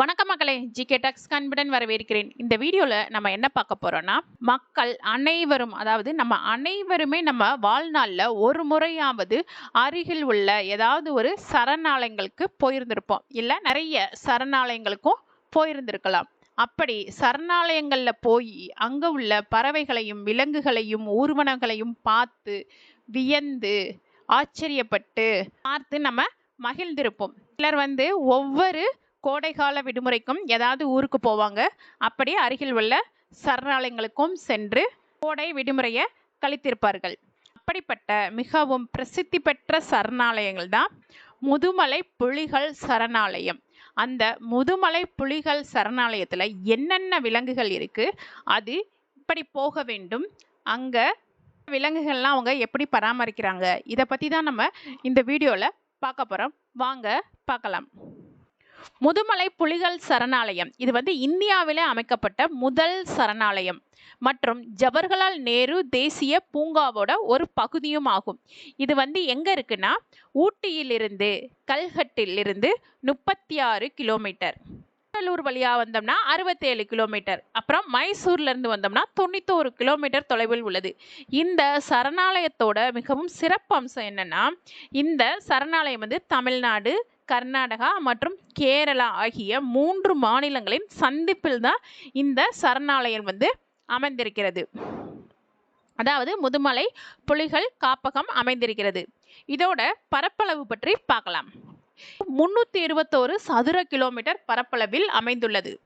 வணக்கம் மக்களே GK Tux கன்பிடன் வரவேற்கிறேன். இந்த வீடியோவில் நம்ம என்ன பார்க்க போகிறோன்னா மக்கள் அனைவரும் அதாவது நம்ம அனைவருமே நம்ம வாழ்நாளில் ஒரு முறையாவது அருகில் உள்ள ஏதாவது ஒரு சரணாலயங்களுக்கு போயிருந்திருப்போம். இல்லை நிறைய சரணாலயங்களுக்கும் போயிருந்திருக்கலாம். அப்படி சரணாலயங்களில் போய் அங்கே உள்ள பறவைகளையும் விலங்குகளையும் ஊர்வனங்களையும் பார்த்து வியந்து ஆச்சரியப்பட்டு பார்த்து நம்ம மகிழ்ந்திருப்போம். சிலர் வந்து ஒவ்வொரு கோடைகால விடுமுறைக்கும் ஏதாவது ஊருக்கு போவாங்க. அப்படி அருகில் உள்ள சரணாலயங்களுக்கும் சென்று கோடை விடுமுறையை கழித்திருப்பார்கள். அப்படிப்பட்ட மிகவும் பிரசித்தி பெற்ற சரணாலயங்கள் தான் முதுமலை புலிகள் சரணாலயம். அந்த முதுமலை புலிகள் சரணாலயத்தில் என்னென்ன விலங்குகள் இருக்குது அது இப்படி போக வேண்டும் அங்கே விலங்குகள்லாம் அவங்க எப்படி பராமரிக்கிறாங்க இதை பற்றி தான் நம்ம இந்த வீடியோவில் பார்க்க போகிறோம் வாங்க பார்க்கலாம். முதுமலை புலிகள் சரணாலயம். இது வந்து இந்தியாவிலே அமைக்கப்பட்ட முதல் சரணாலயம். மற்றும் ஜவஹர்லால் நேரு தேசிய பூங்காவோட ஒரு பகுதியும் ஆகும். இது வந்து எங்கே இருக்குன்னா ஊட்டியிலிருந்து கல்கட்டிலிருந்து முப்பத்தி ஆறு கிலோமீட்டர். கடலூர் வழியாக வந்தோம்னா அறுபத்தேழு கிலோமீட்டர். அப்புறம் மைசூர்லேருந்து வந்தோம்னா தொண்ணூத்தோரு கிலோமீட்டர் தொலைவில் உள்ளது. இந்த சரணாலயத்தோட மிகவும் சிறப்பம்சம் என்னன்னா இந்த சரணாலயம் வந்து தமிழ்நாடு கர்நாடகா மற்றும் கேரளா ஆகிய மூன்று மாநிலங்களின் சந்திப்பில் தான் இந்த சரணாலயம் வந்து அமைந்திருக்கிறது. அதாவது முதுமலை புலிகள் காப்பகம் அமைந்திருக்கிறது. இதோட பரப்பளவு பற்றி பார்க்கலாம். முன்னூற்றி இருபத்தோரு சதுர கிலோமீட்டர் பரப்பளவில் அமைந்துள்ளது.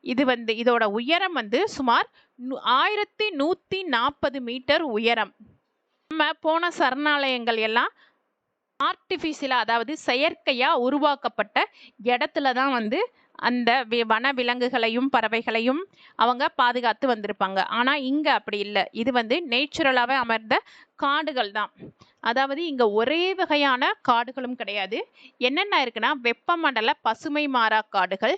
இது வந்து இதோட உயரம் வந்து சுமார் நு- ஆயிரத்தி நூற்றி நாற்பது மீட்டர் உயரம். நம்ம போன சரணாலயங்கள் எல்லாம் ஆர்டிஃபிஷியலாக அதாவது செயற்கையாக உருவாக்கப்பட்ட இடத்துல தான் வந்து அந்த வன விலங்குகளையும் பறவைகளையும் அவங்க பாதுகாத்து வந்திருப்பாங்க. ஆனால் இங்கே அப்படி இல்லை. இது வந்து நேச்சுரலாகவே அமர்ந்த காடுகள் தான். அதாவது இங்கே ஒரே வகையான காடுகளும் கிடையாது. என்னென்ன இருக்குன்னா வெப்பமண்டல பசுமை மாறா காடுகள்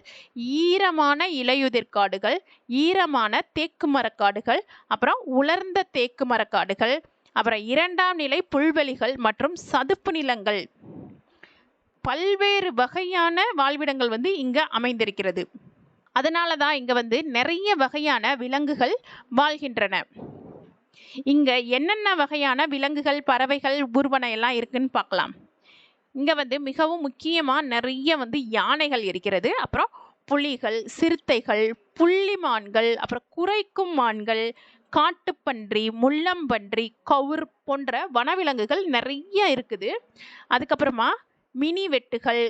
ஈரமான இலையுதிர் காடுகள் ஈரமான தேக்கு மரக்காடுகள் அப்புறம் உலர்ந்த தேக்கு மரக்காடுகள் அப்புறம் இரண்டாம் நிலை புல்வெளிகள் மற்றும் சதுப்பு நிலங்கள். பல்வேறு வகையான வாழ்விடங்கள் வந்து இங்கே அமைந்திருக்கிறது. அதனால தான் இங்கே வந்து நிறைய வகையான விலங்குகள் வாழ்கின்றன. இங்கே என்னென்ன வகையான விலங்குகள் பறவைகள் ஊர்வன எல்லாம் இருக்குன்னு பார்க்கலாம். இங்கே வந்து மிகவும் முக்கியமாக நிறைய வந்து யானைகள் இருக்கிறது. அப்புறம் புலிகள் சிறுத்தைகள் புள்ளிமான்கள் அப்புறம் குறைக்கும் மான்கள் காட்டுப்பன்றி முள்ளம்பன்றி கவுர் போன்ற வனவிலங்குகள் நிறைய இருக்குது. அதுக்கப்புறமா மினி வெட்டுகள்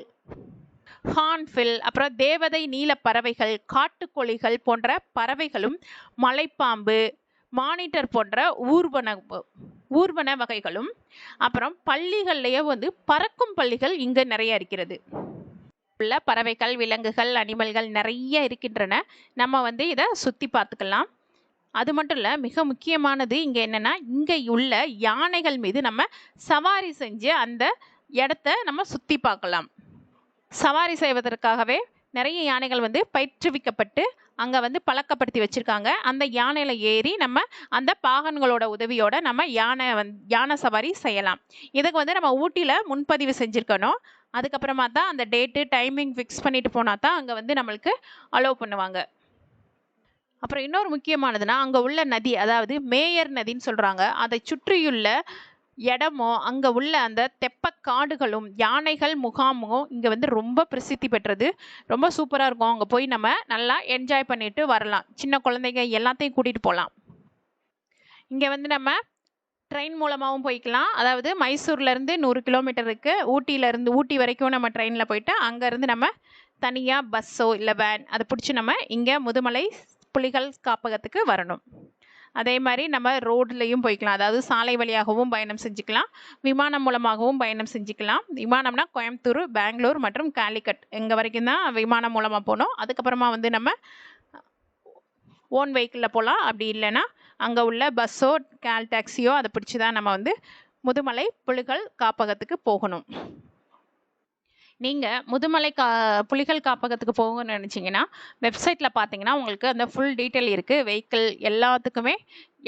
ஹான்ஃபில் அப்புறம் தேவதை நீல பறவைகள் காட்டுக்கோழிகள் போன்ற பறவைகளும் மலைப்பாம்பு மானிட்டர் போன்ற ஊர்வன ஊர்வன வகைகளும். அப்புறம் பள்ளிகள்லேயே வந்து பறக்கும் பள்ளிகள் இங்கே நிறைய இருக்கிறது. உள்ள பறவைகள் விலங்குகள் அனிமல்கள் நிறைய இருக்கின்றன. நம்ம வந்து இதை சுற்றி பார்த்துக்கலாம். அது மட்டும் இல்லை மிக முக்கியமானது இங்கே என்னென்னா இங்கே உள்ள யானைகள் மீது நம்ம சவாரி செஞ்சு அந்த இடத்த நம்ம சுற்றி பார்க்கலாம். சவாரி செய்வதற்காகவே நிறைய யானைகள் வந்து பயிற்றுவிக்கப்பட்டு அங்கே வந்து பழக்கப்படுத்தி வச்சுருக்காங்க. அந்த யானையில் ஏறி நம்ம அந்த பாகன்களோட உதவியோட நம்ம யானை வந் யானை சவாரி செய்யலாம். இதுக்கு வந்து நம்ம ஊட்டியில் முன்பதிவு செஞ்சுருக்கணும். அதுக்கப்புறமா தான் அந்த டேட்டு டைமிங் ஃபிக்ஸ் பண்ணிட்டு போனால் தான் அங்கே வந்து நம்மளுக்கு அலோவ் பண்ணுவாங்க. அப்புறம் இன்னொரு முக்கியமானதுன்னா அங்கே உள்ள நதி அதாவது மேயர் நதின்னு சொல்கிறாங்க அதை சுற்றியுள்ள இடமோ அங்கே உள்ள அந்த தெப்பக்காடுகளும் யானைகள் முகாமும் இங்கே வந்து ரொம்ப பிரசித்தி பெற்றது. ரொம்ப சூப்பராக இருக்கும். அங்கே போய் நம்ம நல்லா என்ஜாய் பண்ணிட்டு வரலாம். சின்ன குழந்தைங்க எல்லாத்தையும் கூட்டிகிட்டு போகலாம் இங்கே வந்து நம்ம ட்ரெயின் மூலமாகவும் போய்க்கலாம். அதாவது மைசூர்லேருந்து நூறு கிலோமீட்டர் இருக்குது ஊட்டியிலேருந்து ஊட்டி வரைக்கும் நம்ம ட்ரெயினில் போயிட்டு அங்கேருந்து நம்ம தனியாக பஸ்ஸோ இல்லை வேன் அதை பிடிச்சி நம்ம இங்கே முதுமலை புலிகள் காப்பகத்துக்கு வரணும். அதே மாதிரி நம்ம ரோட்லேயும் போய்க்கலாம். அதாவது சாலை வழியாகவும் பயணம் செஞ்சுக்கலாம். விமானம் மூலமாகவும் பயணம் செஞ்சுக்கலாம். விமானம்னா கோயம்புத்தூர் பெங்களூர் மற்றும் காலிக்கட். எங்கே வரைக்கும் தான் விமானம் மூலமாக போகணும் அதுக்கப்புறமா வந்து நம்ம ஓன் வெஹிக்கிளில் போகலாம் அப்படி இல்லைன்னா அங்கே உள்ள பஸ்ஸோ கேல் டாக்ஸியோ அதை பிடிச்சி தான் நம்ம வந்து முதுமலை புலிகள் காப்பகத்துக்கு போகணும். நீங்கள் முதுமலை கா புலிகள் காப்பகத்துக்கு போகணும்னு நினச்சிங்கன்னா வெப்சைட்டில் பார்த்தீங்கன்னா உங்களுக்கு அந்த ஃபுல் டீட்டெயில் இருக்குது வெஹிக்கிள் எல்லாத்துக்குமே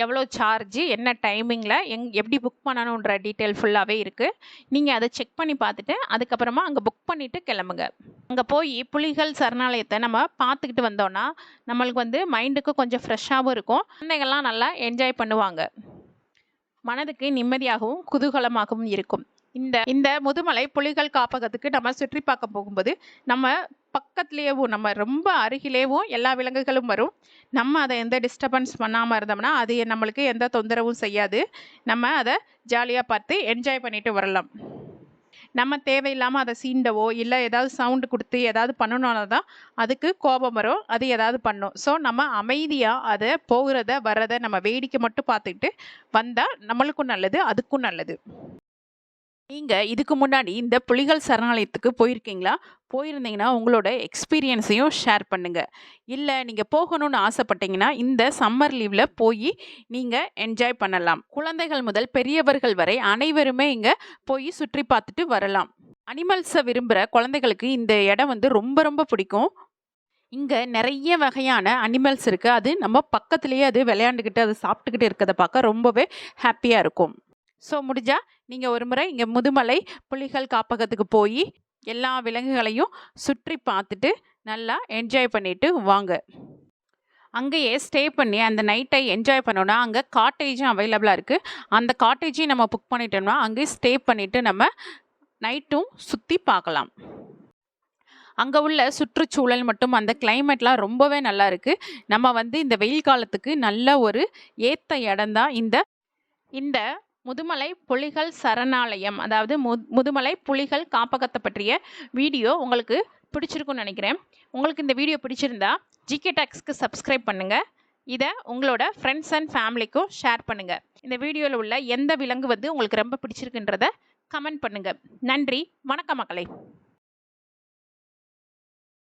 எவ்வளோ சார்ஜு என்ன டைமிங்கில் எங் எப்படி புக் பண்ணணுன்ற டீட்டெயில் ஃபுல்லாகவே இருக்குது நீங்கள் அதை செக் பண்ணி பார்த்துட்டு அதுக்கப்புறமா அங்கே புக் பண்ணிவிட்டு கிளம்புங்க. அங்கே போய் புலிகள் சரணாலயத்தை நம்ம பார்த்துக்கிட்டு வந்தோன்னா நம்மளுக்கு வந்து மைண்டுக்கு கொஞ்சம் ஃப்ரெஷ்ஷாகவும் இருக்கும். குழந்தைகள்லாம் நல்லா என்ஜாய் பண்ணுவாங்க. மனதுக்கு நிம்மதியாகவும் குதூகலமாகவும் இருக்கும். இந்த இந்த முதுமலை புலிகள் காப்பகத்துக்கு நம்ம சுற்றி பார்க்க போகும்போது நம்ம பக்கத்துலேயேவும் நம்ம ரொம்ப அருகிலேவும் எல்லா விலங்குகளும் வரும். நம்ம அதை எந்த டிஸ்டர்பன்ஸ் பண்ணாமல் இருந்தோம்னா அது நம்மளுக்கு எந்த தொந்தரவும் செய்யாது. நம்ம அதை ஜாலியாக பார்த்து என்ஜாய் பண்ணிட்டு வரலாம். நம்ம தேவையில்லாமல் அதை சீண்டவோ இல்லை ஏதாவது சவுண்டு கொடுத்து ஏதாவது பண்ணணும்னா தான் அதுக்கு கோபம் வரும். அது ஏதாவது பண்ணும். ஸோ நம்ம அமைதியாக அதை போகிறத வர்றதை நம்ம வேடிக்கை மட்டும் பார்த்துக்கிட்டு வந்தால் நம்மளுக்கும் நல்லது அதுக்கும் நல்லது. நீங்கள் இதுக்கு முன்னாடி இந்த புலிகள் சரணாலயத்துக்கு போயிருக்கீங்களா? போயிருந்தீங்கன்னா உங்களோட எக்ஸ்பீரியன்ஸையும் ஷேர் பண்ணுங்கள் இல்லை நீங்கள் போகணும்னு ஆசைப்பட்டீங்கன்னா இந்த சம்மர் லீவில் போய் நீங்கள் என்ஜாய் பண்ணலாம். குழந்தைகள் முதல் பெரியவர்கள் வரை அனைவருமே இங்கே போய் சுற்றி பார்த்துட்டு வரலாம். அனிமல்ஸை விரும்புகிற குழந்தைகளுக்கு இந்த இடம் வந்து ரொம்ப ரொம்ப பிடிக்கும். இங்கே நிறைய வகையான அனிமல்ஸ் இருக்குது அது நம்ம பக்கத்துலேயே அது விளையாண்டுக்கிட்டு அது சாப்பிட்டுக்கிட்டு இருக்கிறத பார்க்க ரொம்பவே ஹாப்பியாக இருக்கும். ஸோ முடிஞ்சால் நீங்கள் ஒரு முறை இங்கே முதுமலை புலிகள் காப்பகத்துக்கு போய் எல்லா விலங்குகளையும் சுற்றி பார்த்துட்டு நல்லா என்ஜாய் பண்ணிட்டு வாங்க. அங்கேயே ஸ்டே பண்ணி அந்த நைட்டை என்ஜாய் பண்ணோன்னா அங்கே காட்டேஜும் அவைலபிளாக இருக்குது அந்த காட்டேஜையும் நம்ம புக் பண்ணிட்டோம்னா அங்கேயே ஸ்டே பண்ணிவிட்டு நம்ம நைட்டும் சுற்றி பார்க்கலாம். அங்கே உள்ள சுற்றுச்சூழல் மட்டும் அந்த கிளைமேட்லாம் ரொம்பவே நல்லா இருக்குது நம்ம வந்து இந்த வெயில் காலத்துக்கு நல்ல ஒரு ஏற்ற இடம் தான் இந்த இந்த முதுமலை புலிகள் சரணாலயம் அதாவது மு முதுமலை புலிகள் காப்பகத்தை பற்றிய வீடியோ உங்களுக்கு பிடிச்சிருக்குன்னு நினைக்கிறேன். உங்களுக்கு இந்த வீடியோ பிடிச்சிருந்தா ஜிகே டாக்ஸ்க்கு சப்ஸ்கிரைப் பண்ணுங்கள் இதை உங்களோட ஃப்ரெண்ட்ஸ் அண்ட் ஃபேமிலிக்கும் ஷேர் பண்ணுங்கள் இந்த வீடியோவில் உள்ள எந்த விலங்கு வந்து உங்களுக்கு ரொம்ப பிடிச்சிருக்குன்றத கமெண்ட் பண்ணுங்கள் நன்றி. வணக்கம் மக்களை.